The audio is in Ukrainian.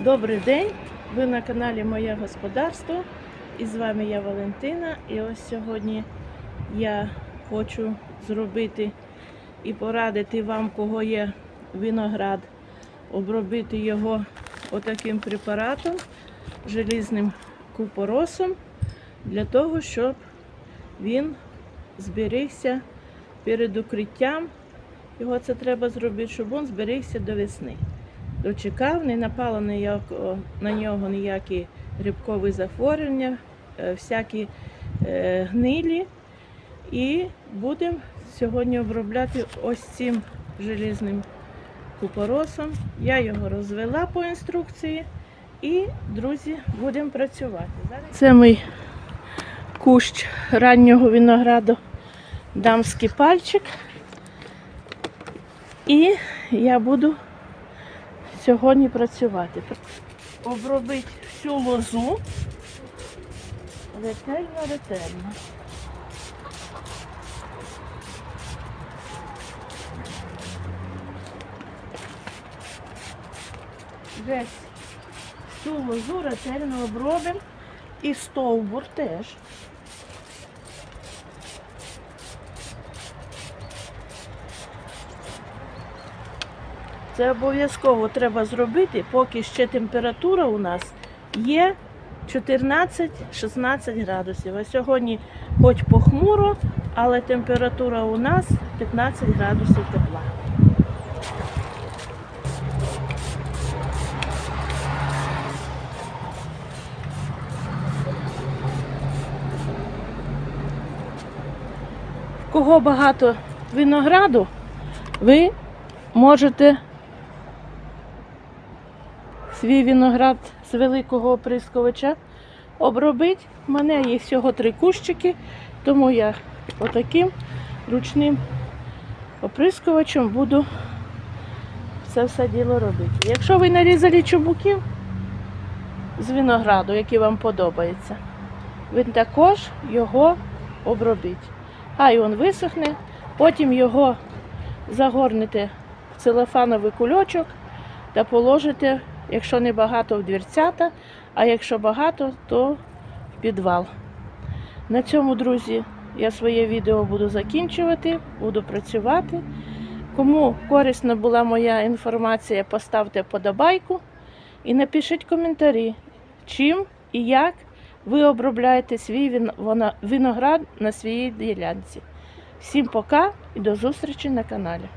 Добрий день! Ви на каналі Моє Господарство. І з вами я Валентина. І ось сьогодні я хочу зробити і порадити вам, кого є виноград, обробити його отаким препаратом, желізним купоросом, для того, щоб він зберігся перед укриттям. Його це треба зробити, щоб він зберігся до весни дочекав, не напало ніяко, на нього ніякі грибкові захворювання, е, всякі е, гнилі. І будемо сьогодні обробляти ось цим желізним купоросом. Я його розвела по інструкції. І, друзі, будемо працювати. Це мій кущ раннього винограду дамський пальчик. І я буду сьогодні працювати. Обробити всю лозу ретельно, ретельно. Весь всю лозу ретельно обробимо і стовбур теж. Це обов'язково треба зробити, поки ще температура у нас є 14-16 градусів. А сьогодні хоч похмуро, але температура у нас 15 градусів тепла. Кого багато винограду, ви можете свій виноград з великого оприскувача обробити. У мене їх всього три кущики, тому я отаким ручним оприскувачем буду це все діло робити. Якщо ви нарізали чубуків з винограду, який вам подобається, ви також його обробіть. Хай він висохне, потім його загорнете в целофановий кульочок та положите Якщо не багато в дверцята, а якщо багато, то в підвал. На цьому, друзі, я своє відео буду закінчувати, буду працювати. Кому корисна була моя інформація, поставте подобайку і напишіть коментарі, чим і як ви обробляєте свій виноград на своїй ділянці. Всім пока і до зустрічі на каналі.